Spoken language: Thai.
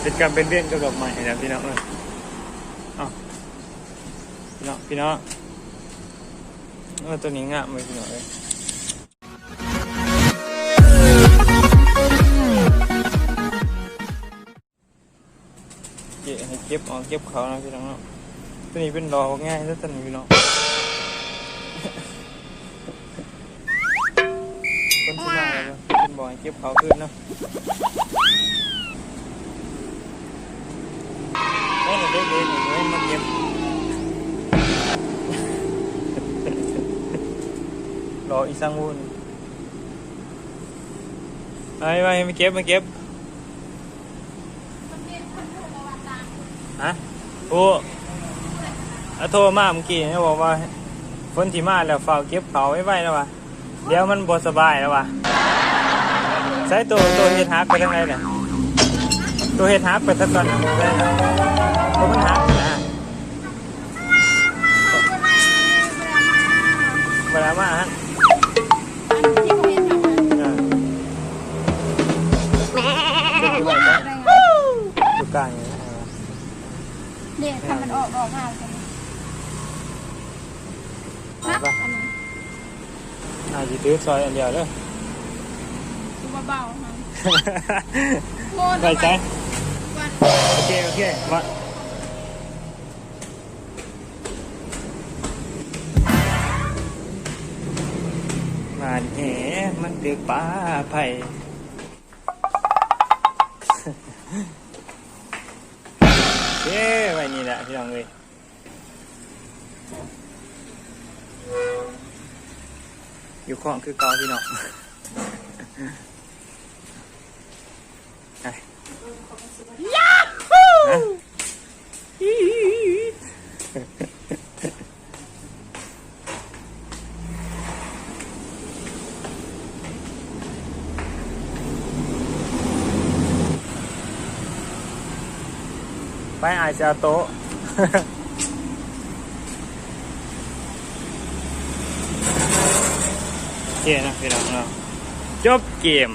เป็นกรรมเป็นเรื่องกับดอกไม้นะพี่น้องเออเอาพี่น้องพี่น้องเออตัวนี้งามเลยพี่น้องเลยเก็บให้เก็บเอาเก็บเขานะพี่น้องเนาะตัวนี้เป็นดอง่ายแล้วตัวนี้พี่น้อง คนที่มาแล้วเป็นบ่อยเก็บเขาขึ้นเนาะเอ้ยเด็กเด็กเด็กมาเก็บรออีสังวุ่นไปไปมาเก็บมาเก็บฮะโอ้อโทรมาเมื่อกี้เนี่ยบอกว่าคนที่มาแล้วเฝ้าเก็บเขาไว้ไว้แล้ววะ เดี๋ยวมันบ่สบายแล้ววะใช้ตัวตัวเฮ็ดฮักไปทางไหนเนี่ยตัวเฮ็ดฮักไปทางก่อนได้นะตัวมันฮักนะเวลามาฮะจุดกลางอย่างนี้เนี่ยทำมันออกออกมาเลยนะอัน นี้อาจจะถือซอยอันเดียวเลยดูเบาๆนะโงนไปใจวันโอเคโอเคมามาแหมันตึกป้าไผ่เย้ไว้นี่แหละพี่น้องเลย อยู่ข้องคือเกาพี่น้องไปยาฮูไปอาจจะเอาโต๊ะ โอ เคนะพี่น้องเราจบเกม